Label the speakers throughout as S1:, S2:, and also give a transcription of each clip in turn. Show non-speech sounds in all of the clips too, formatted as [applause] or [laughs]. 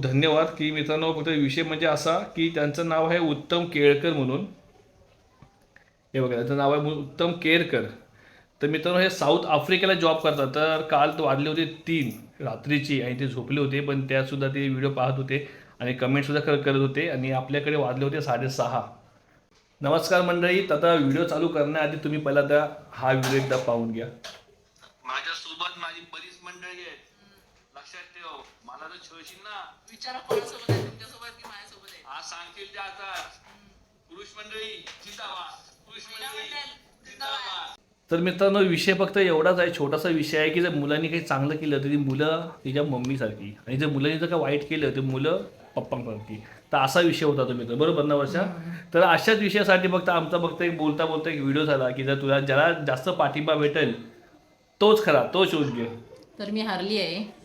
S1: खूप धन्यवाद की मित्रांनो फक्त विषय म्हणजे असा की त्यांचं नाव आहे उत्तम केळकर म्हणून. हे बघा त्यांचं नाव आहे उत्तम केरकर तर मित्रांनो हे साऊथ आफ्रिकेला जॉब करतात. तर काल तो वाजले होते तीन रात्रीची. आणि ते झोपले होते पण त्यातसुद्धा ते व्हिडिओ पाहत होते आणि कमेंटसुद्धा कर करत होते. आणि आपल्याकडे वाजले होते साडेसहा. नमस्कार मंडळी आता व्हिडिओ चालू करण्याआधी तुम्ही पहिला त्या हा व्हिडिओ एकदा पाहून घ्या
S2: माझ्या सोबत माझी बरीच मंडळी आहे लक्षात ठेव. मला तर छळशील ना?
S3: विचारा कोणासोबत आहे तुमच्यासोबत की माझ्यासोबत आहे?
S2: आज सांगतील ते आता. पुरुष मंडळी जिंदाबाद. पुरुष मंडळी जिंदाबाद.
S1: तर मित्रांनो विषय फक्त एवढाच आहे. छोटासा विषय आहे की जर मुलांनी काही चांगलं केलं तर ती मुलं तिच्या मम्मीसारखी. आणि जर मुलांनी जर काही वाईट केलं तर मुलं पप्पांसारखी. तर असा विषय होता तो मित्र. बरोबर ना वर्षा? तर अशाच विषयासाठी फक्त आमचा फक्त एक बोलता बोलता एक व्हिडिओ झाला की जर तुला ज्याला जास्त पाठिंबा भेटेल तोच खरा तोच योग्य.
S3: तर मी हारली आहे.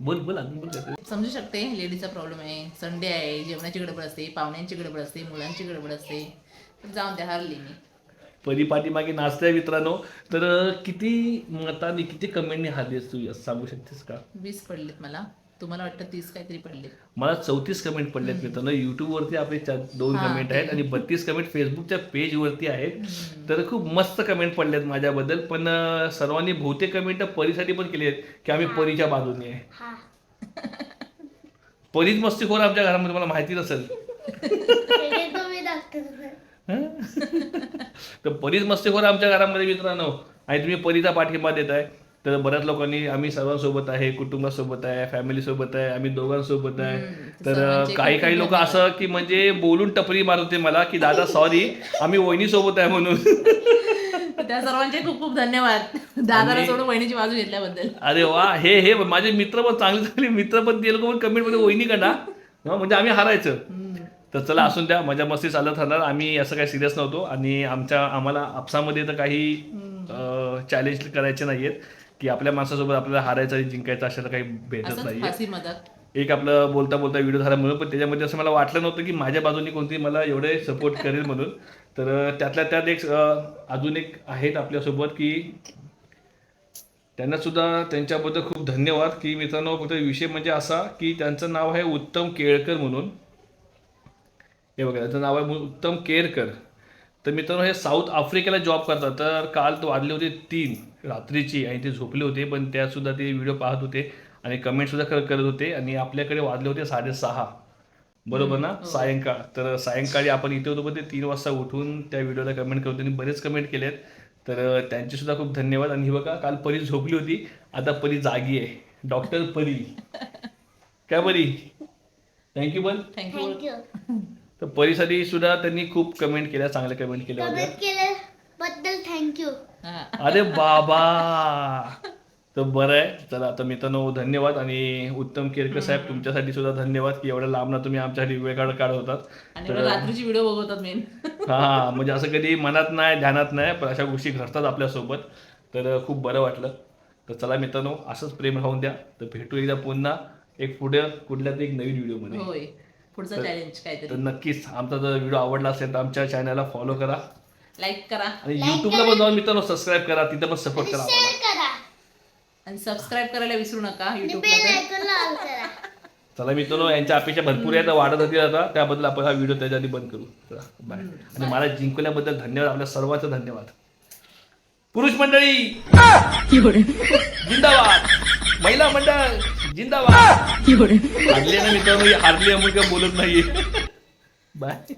S1: बोल बोल अजून बोल.
S3: समजू शकते लेडीजचा प्रॉब्लेम आहे संडे आहे जेवणाची गडबड असते पाहुण्यांची गडबड असते मुलांची गडबड असते. तर जाऊन द्या हारली मी.
S1: परी पाठीमागे नाचते मित्रांनो. तर किती मताने किती कमेंटने हल्लीस तू सांगू शकतेस का?
S3: वीस पडलेत मला. तुम्हाला वाटतं तीस काहीतरी पडलेत?
S1: मला चौतीस कमेंट पडलेत मित्रांनो. युट्यूबवरती आपले चार दोन
S3: हा,
S1: कमेंट आहेत आणि बत्तीस कमेंट फेसबुकच्या पेजवरती आहेत. तर खूप मस्त कमेंट पडलेत माझ्याबद्दल. पण अं, सर्वांनी बहुतेक कमेंट परीसाठी पण केली आहेत की आम्ही परीच्या बाजूने आहे. [laughs] परीच मस्तीखोर आमच्या घरामध्ये मला माहिती नसेल.
S4: हे तुम्ही दाखवतो
S1: तर परीच मस्तीखोर आमच्या घरामध्ये मित्रांनो. आणि तुम्ही परीचा पाठिंबा देत आहे तर बऱ्याच लोकांनी आम्ही सर्वांसोबत आहे कुटुंबासोबत आहे फॅमिली सोबत आहे आम्ही दोघांसोबत आहे. तर काही काही लोक असं की म्हणजे बोलून टपरी मारत होते मला की दादा सॉरी आम्ही वहिनी सोबत आहे म्हणून. [laughs]
S3: त्या सर्वांचे खूप खूप धन्यवाद. दादाला सोडून वहिनीची बाजू घेतल्याबद्दल.
S1: अरे वा हे हे माझे मित्र पण चांगले चांगले मित्र पण ते लोक पण कमेंटमध्ये वहिनी काढा हं, म्हणजे आम्ही हारायचं. तर चला असून द्या मजा मस्ती चालत राहणार. आम्ही असं काही सिरियस नव्हतो आणि आमच्या आम्हाला आपसामध्ये तर काही चॅलेंज करायचे नाहीयेत. की आपल्या माणसासोबत आपल्याला हारायचं आणि जिंकायचं अशाला काही भेटत
S3: मजाक
S1: एक आपलं बोलता बोलता व्हिडिओ झाला म्हणून पण त्याच्यामध्ये असं मला वाटलं नव्हतं की माझ्या बाजूने कोणती मला एवढे सपोर्ट [laughs] करेल म्हणून. तर त्यातल्या त्यात एक अजून एक आहेत आपल्यासोबत की त्यांना सुद्धा त्यांच्याबद्दल खूप धन्यवाद. की मित्रांनो फक्त विषय म्हणजे असा की त्यांचं नाव आहे उत्तम केळकर म्हणून. हे बघा त्याचं नाव आहे उत्तम केरकर तर मित्रांनो हे साऊथ आफ्रिकेला जॉब करतात. तर काल तो वाजले होते तीन. रात्रीची आणि ते झोपले होते पण त्यासुद्धा ते व्हिडिओ पाहत होते आणि कमेंटसुद्धा कर करत होते आणि आपल्याकडे वाजले होते साडेसहा. बरोबर ना? सायंकाळ. तर सायंकाळी आपण इथे होतो पण ते तीन वाजता उठून त्या व्हिडिओला कमेंट करत आणि बरेच कमेंट केलेत. तर त्यांचे सुद्धा खूप धन्यवाद. आणि ही बघा काल परी झोपली होती आता परी जागी आहे. डॉक्टर परी. काय परी? थँक्यू पण.
S3: थँक्यू
S4: थँक्यू
S1: तर परीसाठी सुद्धा त्यांनी खूप कमेंट केल्या चांगल्या कमेंट केल्या होत्या.
S4: केल्याबद्दल थँक्यू
S3: हा.
S1: अरे बाबा. तर बरं आहे. चला आता मित्रांनो धन्यवाद. आणि उत्तम केरकर साहेब तुमच्यासाठी सुद्धा धन्यवाद की एवढ्या लांबना तुम्ही आमच्यासाठी वेळ काढ काढत होतात
S3: आणि एवढं रात्रीची व्हिडिओ बघवतात मेन
S1: हा म्हणजे असं कधी मनात नाही ध्यानात नाही पण अशा गोष्टी घडतात आपल्यासोबत. तर खूप बरं वाटलं. तर चला मित्रांनो असंच प्रेम राहून द्या. तर भेटू एकदा पुन्हा. एक पुढे कुठल्या तरी एक नवीन व्हिडिओमध्ये
S3: होय. पुढचं चॅलेंज
S1: तर
S3: काहीतरी.
S1: नक्कीच आमचा जर व्हिडिओ आवडला असेल तर आमच्या चॅनलला फॉलो करा.
S3: लाईक करा.
S1: आणि युट्यूबला पण जाऊन मित्रांनो सबस्क्राईब करा तिथं पण सपोर्ट करा आम्हाला.
S4: शेअर करा.
S3: आणि सबस्क्राईब करायला विसरू नका
S4: आणि
S3: युट्यूबला
S4: बेल
S3: तर
S4: आयकॉन लाल करा. [laughs]
S1: चला मित्रांनो यांच्या अपेक्षा भरपूर आहेत वाढत होती आता. त्याबद्दल आपण हा व्हिडिओ त्याच्या आधी बंद करू. चला बाय आणि मला जिंकल्याबद्दल धन्यवाद आपल्या सर्वांचं धन्यवाद. पुरुष मंडळी! जिंदाबाद! महिला मंडळ! जिंदाबाद! हारले ना मित्रांनो हारली म्हणून काय बोलत नाहीये. [laughs] बाय